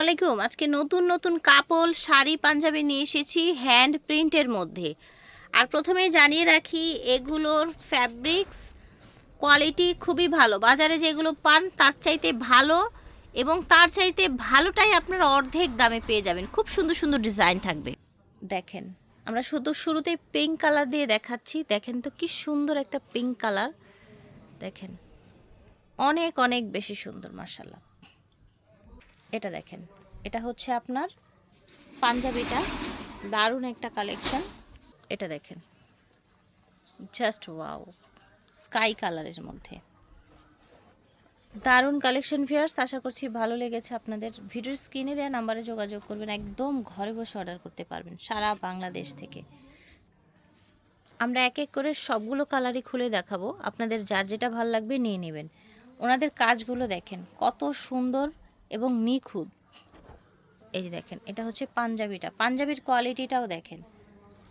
আলাইকুম আজকে নতুন নতুন কাপড় শাড়ি, পাঞ্জাবি নিয়ে এসেছি হ্যান্ড প্রিন্টের মধ্যে। আর প্রথমে জানিয়ে রাখি, এগুলোর ফ্যাব্রিক্স কোয়ালিটি খুবই ভালো। বাজারে যেগুলো পান, তার চাইতে ভালো এবং তার চাইতে ভালোটাই আপনারা অর্ধেক দামে পেয়ে যাবেন। খুব সুন্দর সুন্দর ডিজাইন থাকবে। দেখেন, আমরা শুধু শুরুতে পিঙ্ক কালার দিয়ে দেখাচ্ছি। দেখেন তো কি সুন্দর একটা পিঙ্ক কালার দেখেন, অনেক অনেক বেশি সুন্দর মার্শাল্লাহ এটা দেখেন। এটা হচ্ছে আপনার পাঞ্জাবিটা। দারুণ একটা কালেকশন এটা দেখেন। জাস্ট ওয়াও স্কাই কালারের মধ্যে। দারুণ কালেকশন ফিয়ার্স আশা করছি ভালো লেগেছে আপনাদের। ভিডিওর স্ক্রিনে দেওয়া নাম্বারে যোগাযোগ করবেন। একদম ঘরে বসে অর্ডার করতে পারবেন সারা বাংলাদেশ থেকে। আমরা এক এক করে সবগুলো কালারই খুলে দেখাবো। আপনাদের যার যেটা ভালো লাগবে নিয়ে নেবেন। ওনাদের কাজগুলো দেখেন। কত সুন্দর এবং নিখুঁত। এই যে দেখেন এটা হচ্ছে পাঞ্জাবিটা। পাঞ্জাবির কোয়ালিটিটাও দেখেন।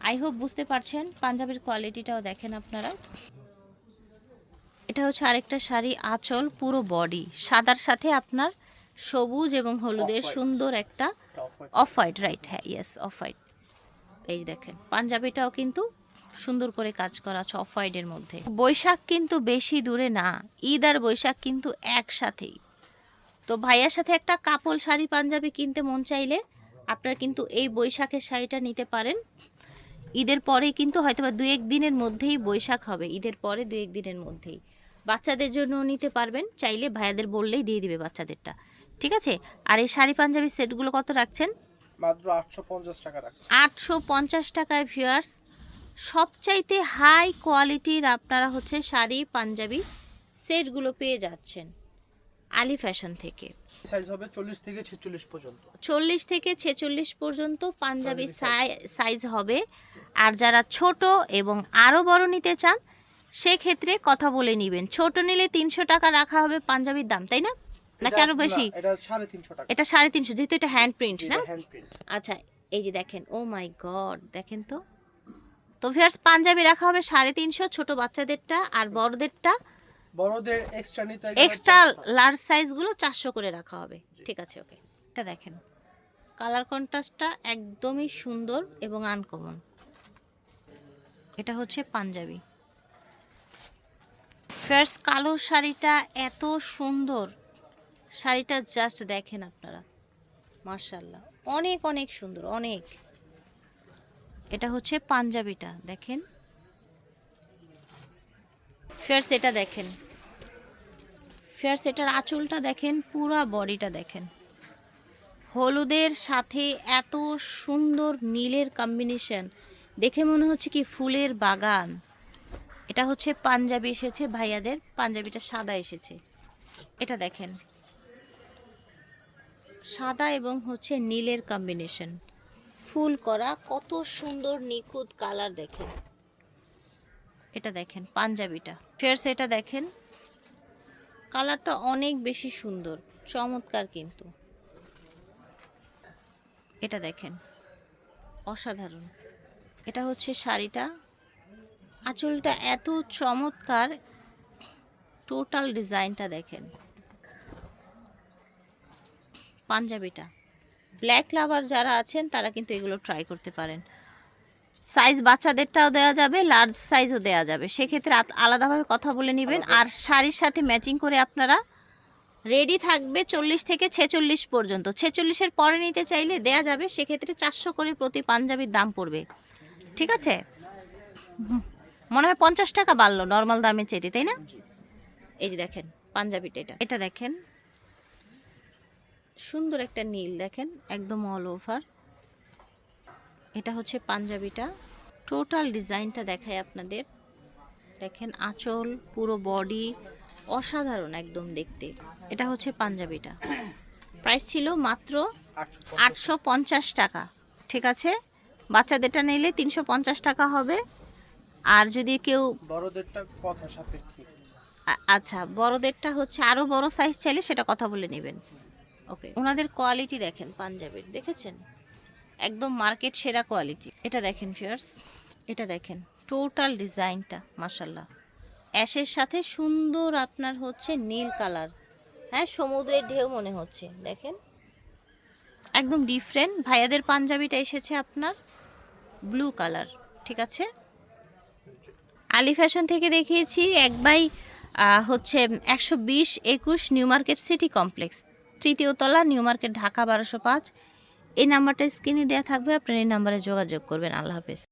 আই হোপ বুঝতে পারছেন পাঞ্জাবির কোয়ালিটিটাও দেখেন আপনারা। এটা হচ্ছে আরেকটা শাড়ি আঁচল পুরো বডি। সাদার সাথে আপনার সবুজ এবং হলুদের সুন্দর একটা অফ হোয়াইট রাইট হ্যাঁ ইয়েস অফ হোয়াইট এই যে দেখেন পাঞ্জাবিটাও কিন্তু সুন্দর করে কাজ করা আছে অফ হোয়াইটের মধ্যে। বৈশাখ কিন্তু বেশি দূরে না ঈদ আর বৈশাখ কিন্তু একসাথেই। তো ভাইয়ার সাথে একটা কাপল শাড়ি পাঞ্জাবি কিনতে মন চাইলে আপনারা কিন্তু এই বৈশাখের শাড়িটা নিতে পারেন। ঈদের পরে কিন্তু হয়তো বা দু এক দিনের মধ্যেই বৈশাখ হবে ঈদের পরে দু এক দিনের মধ্যেই। বাচ্চাদের জন্য নিতে পারবেন চাইলে ভাইয়াদের বললেই দিয়ে দিবে বাচ্চাদেরটা। ঠিক আছে? আর এই শাড়ি পাঞ্জাবি সেটগুলো কত রাখছেন? মাত্র আটশো পঞ্চাশ টাকা রাখছি। আটশো পঞ্চাশ টাকায় ভিউয়ার্স সবচাইতে হাই কোয়ালিটির আপনারা হচ্ছে শাড়ি পাঞ্জাবি সেটগুলো পেয়ে যাচ্ছেন। আলি ফ্যাশন থেকে। সাইজ হবে চল্লিশ থেকে ছেচল্লিশ পর্যন্ত। চল্লিশ থেকে ছেচল্লিশ পর্যন্ত পাঞ্জাবি সাইজ হবে। আর যারা ছোট এবং আরও বড় নিতে চান সেক্ষেত্রে কথা বলে নেবেন। ছোট নিলে তিনশো টাকা রাখা হবে পাঞ্জাবির দাম তাই না? নাকি আরও বেশি? এটা সাড়ে তিনশো টাকা। এটা সাড়ে তিনশো যেহেতু এটা হ্যান্ড প্রিন্ট না? আচ্ছা এই যে দেখেন ও মাই গড দেখেন তো। তো ভিয়ার্স পাঞ্জাবি রাখা হবে সাড়ে তিনশো ছোট বাচ্চাদেরটা আর বড়দেরটা বড়দের এক্সট্রা নিতে এক্সট্রা লার্জ সাইজগুলো চারশো করে রাখা হবে। ঠিক আছে ওকে এটা দেখেন। কালার কন্ট্রাস্টটা একদমই সুন্দর এবং আনকমন এটা হচ্ছে পাঞ্জাবি। ফার্স্ট কালো শাড়িটা এত সুন্দর। শাড়িটা জাস্ট দেখেন আপনারা। মার্শাল্লাহ অনেক অনেক সুন্দর অনেক। এটা হচ্ছে পাঞ্জাবিটা দেখেন। ফার্স্ট এটা দেখেন। ফেয়ার্স এটার আঁচলটা দেখেন, পুরা বডিটা দেখেন। হলুদের সাথে এত সুন্দর নীলের কম্বিনেশন দেখে মনে হচ্ছে কি ফুলের বাগান। এটা হচ্ছে পাঞ্জাবি এসেছে, ভাইয়াদের পাঞ্জাবিটা সাদা এসেছে। এটা দেখেন। সাদা এবং হচ্ছে নীলের কম্বিনেশন ফুল করা কত সুন্দর নিখুঁত কালার দেখেন। এটা দেখেন, পাঞ্জাবিটা। ফেয়ার্স এটা দেখেন, কালারটা অনেক বেশি সুন্দর, চমৎকার কিন্তু। এটা দেখেন, অসাধারণ। এটা হচ্ছে শাড়িটা। আঁচলটা এত চমৎকার, টোটাল ডিজাইনটা দেখেন। পাঞ্জাবিটা। ব্ল্যাক লাভার যারা আছেন, তারা কিন্তু এগুলো ট্রাই করতে পারেন। সাইজ বাচ্চাদেরটাও দেওয়া যাবে লার্জ সাইজও দেওয়া যাবে। সেক্ষেত্রে আলাদাভাবে কথা বলে নেবেন। আর শাড়ির সাথে ম্যাচিং করে আপনারা রেডি থাকবে চল্লিশ থেকে ছেচল্লিশ পর্যন্ত। ছেচল্লিশের পরে নিতে চাইলে দেয়া যাবে সেক্ষেত্রে চারশো করে প্রতি পাঞ্জাবির দাম পড়বে। ঠিক আছে? মনে হয় পঞ্চাশ টাকা বাড়লো নর্মাল দামে চেতে তাই না? এই যে দেখেন পাঞ্জাবিটা এটা। এটা দেখেন সুন্দর একটা নীল দেখেন একদম অল ওভার এটা হচ্ছে পাঞ্জাবিটা। টোটাল ডিজাইনটা দেখায় আপনাদের। দেখেন আঁচল পুরো বডি অসাধারণ একদম দেখতে। এটা হচ্ছে পাঞ্জাবিটা। প্রাইস ছিল মাত্র আটশো আটশো পঞ্চাশ টাকা ঠিক আছে? বাচ্চাদেরটা নিলে তিনশো পঞ্চাশ টাকা হবে। আর যদি কেউ বড়দেরটা কথা সাপেক্ষে। আচ্ছা বড়দেরটা হচ্ছে আরও বড় সাইজ চাইলে সেটা কথা বলে নেবেন। ওকে ওনাদের কোয়ালিটি দেখেন পাঞ্জাবির দেখেছেন? একদম মার্কেট সেরা কোয়ালিটি এটা দেখেন ফিয়ার্স এটা দেখেন। টোটাল ডিজাইনটা মাসাল্লাহ অ্যাশের সাথে সুন্দর আপনার হচ্ছে নীল কালার হ্যাঁ সমুদ্রের ঢেউ মনে হচ্ছে, দেখেন। একদম ডিফারেন্ট ভাইয়াদের পাঞ্জাবিটা এসেছে আপনার ব্লু কালার ঠিক আছে? আলি ফ্যাশন থেকে দেখিয়েছি, এক বাই হচ্ছে একশো বিশ একুশ নিউ মার্কেট সিটি কমপ্লেক্স। তৃতীয় তলা, নিউ মার্কেট ঢাকা বারোশো পাঁচ। এই নাম্বারটা স্ক্রিনে দেওয়া থাকবে আপনার এই নাম্বারে যোগাযোগ করবেন। আল্লাহ হাফেজ।